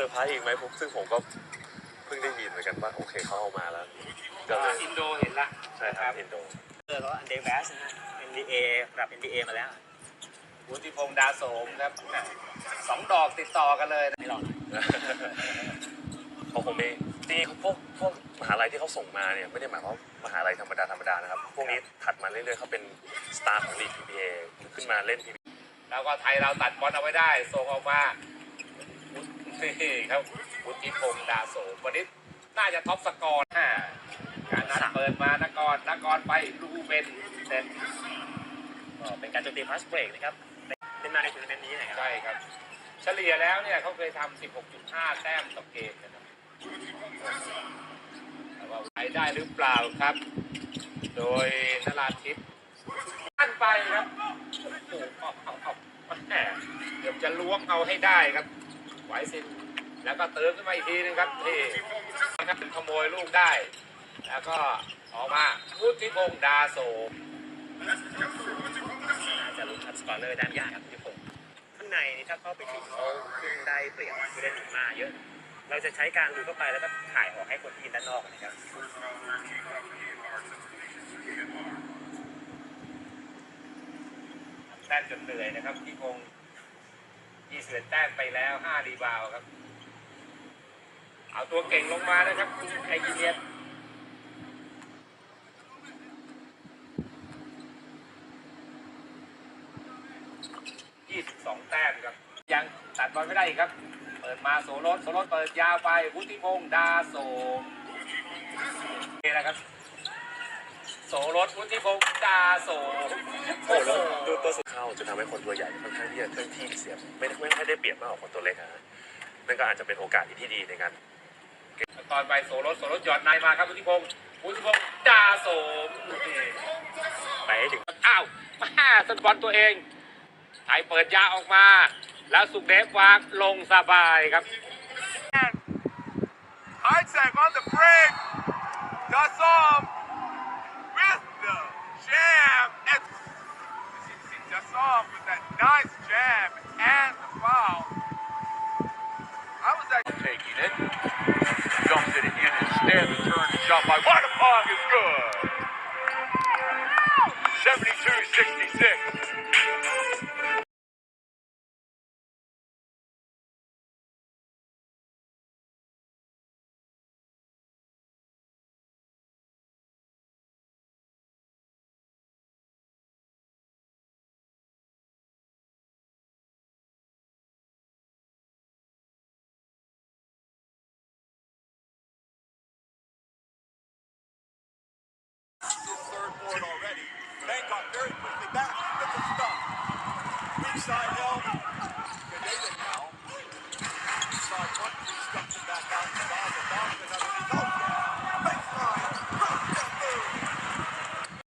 มีเซอร์ไพรส์อีกไหมผมซึ่งผมก็เพิ่งได้ยินเหมือนกันว่าโอเคเขาเอามาแล้วก็เลยอินโดเห็นละใช่ครับอินโดเออเขาอันเดอร์แบสนะฮะ NDA ปรับ NDA มาแล้ววุฒิพงษ์ดาโสมครับสองดอกติดต่อกันเลยนะไม่หรอกเขาคงไม่นี่พวกพวกมหาลัยที่เขาส่งมาเนี่ยไม่ได้หมายความว่ามหาลัยธรรมดาธรรมดานะครับ พวกนี้ถัดมาเรื่อยๆเขาเป็นสตาร์ของลีก PBA ขึ้นมาเล่น PBA แล้วก็ไทยเราตัดบอลเอาไว้ได้ส่งออกมา นี่ครับวุฒิพงษ์ดาโสมวันนี้น่าจะท็อปสกอร์ห้าการนัดเปิดมานกรนกรไปลูเบนเสร็จก็เป็นการโจมตีพาสเบรกนะครับ เป็นมาในทัวร์นาเมนต์นี้นะครับใช่ครับ เฉลี่ยแล้วเนี่ยเขาเคยทำ 16.5 แต้มต่อเกมนะครับแต่ว่าไหวได้หรือเปล่าครับ โดยนราทิพย์อันไปครับโอ้โหเอาเอาเอาแหมเดี๋ยวจะล้วงเอาให้ได้ครับ ไหวสิแล้วก็เติมขึ้นมาอีกทีนึงครับที่นะครับขโมยลูกได้ แล้วก็ออกมาพุทธิพงษ์ดาโสมน่าจะลุ้นทับสกอร์เลอร์ด้านยากครับพี่ผมข้างในนี่ถ้าเข้าไปถึงเขาขึ้นได้เปรียบคือได้หนึ่งมาเยอะ เราจะใช้การดูเข้าไปแล้วก็ถ่ายออกให้คนที่ยืนด้านนอกนะครับแต้มจนเหนื่อยนะครับที่คง ยี่สิบแต้มไปแล้วห้ารีบาวครับ เอาตัวเก่งลงมานะครับคุณไอจีเนียยี่สิบสองแต้มครับ ยังตัดบอลไม่ได้อีกครับ เปิดมาโสรสโสรสเปิดยาวไปวุฒิพงษ์ดาโสมนี่นะครับ โสรสวุฒิพงษ์ดาโสโอ้แล้วดูตัวสุดเข้าจะทำให้คนตัวใหญ่ค่อนข้างที่จะเคลื่อนที่เสียไม่ไม่ค่อยได้เปรียบมากกว่าคนตัวเล็กนะนั่นก็อาจจะเป็นโอกาสที่ดีในการตอนไปโสรสโสรสหยอดในมาครับวุฒิพงศ์วุฒิพงศ์ดาโสมไปถึงอ้าวมาสนบอลตัวเองไทยเปิดยาออกมา แล้วสุกเดฟวางลงสบายครับ Isaac on the break. Dassom with off with that nice jab and the foul. I was actually taking it. Dumped it in instead. The turn shot by Side help.